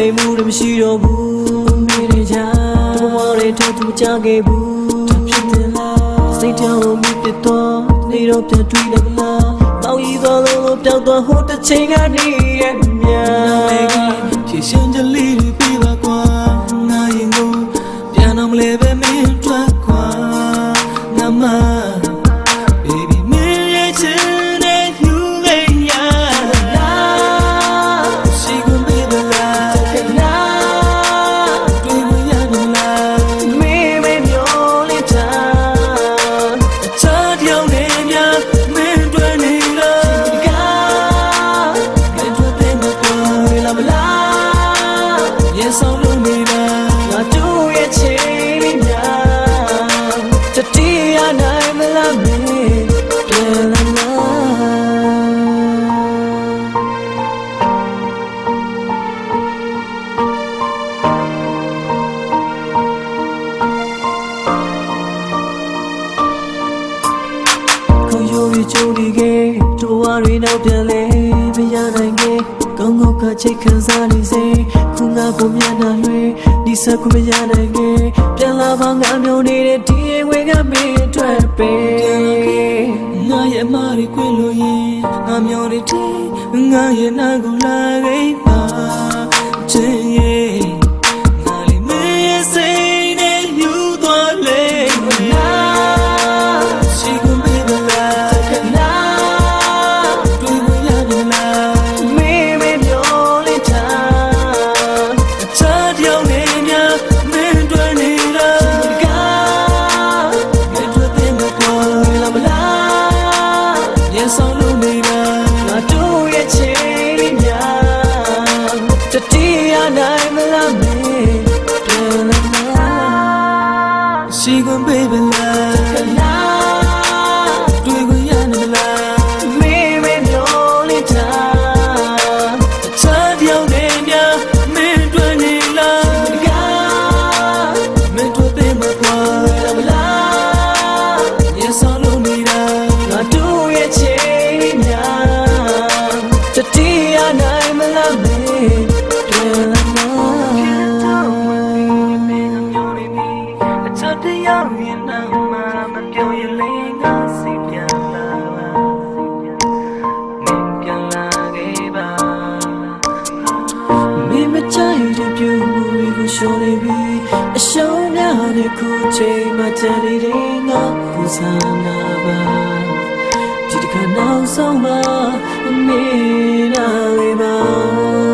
လိမ်မှုတွေမရှိတော့ဘူးမိနေကြတဘဝတွေထပ်သူကြခဲ့ဘူးဖြစ်တယ်လားစိတ်တောင်မြစ်ပြတော့နေတော့ပြန်တွေ့တယ်လားတောင်းရည်သွားလို့ပျောက်သွားဟိုတစ်ချိန်ကနေရဲ့မြာဖြည့်ရှင်ကြလေး ဆောင်လို့နေတာငါတို့ရဲ့ချစ်များတတိယနိုင်မလားမင်းပြန်လာလားခေါ်ရိုးရီချိုးဒီကေတိုဝါရီနောက်ပြန်လဲ ချိတ်ခံစားနေစေခုငါကိုမျက်နှာလွှဲဒီဆက်ကိုမရနိုင်ကေပြန်လာပါငါမျိုးနေတဲ့ဒီအိမ်ဝင်ကမင်းအတွက်ပဲငါရဲ့အမရီခွင့်လို့ရင်ငါမျိုးနေတဲ့ငါရဲ့နာကိုလာခဲ့ပါချင်ရဲ့ငါ တိ ရှောင်နေပြီအရှုံးများတဲ့ခုချိန်မှတန်နေတဲ့ငါပူဆန်းနာပါဒီတစ်ခါနောက်ဆုံးမှမင်းလာလေပါ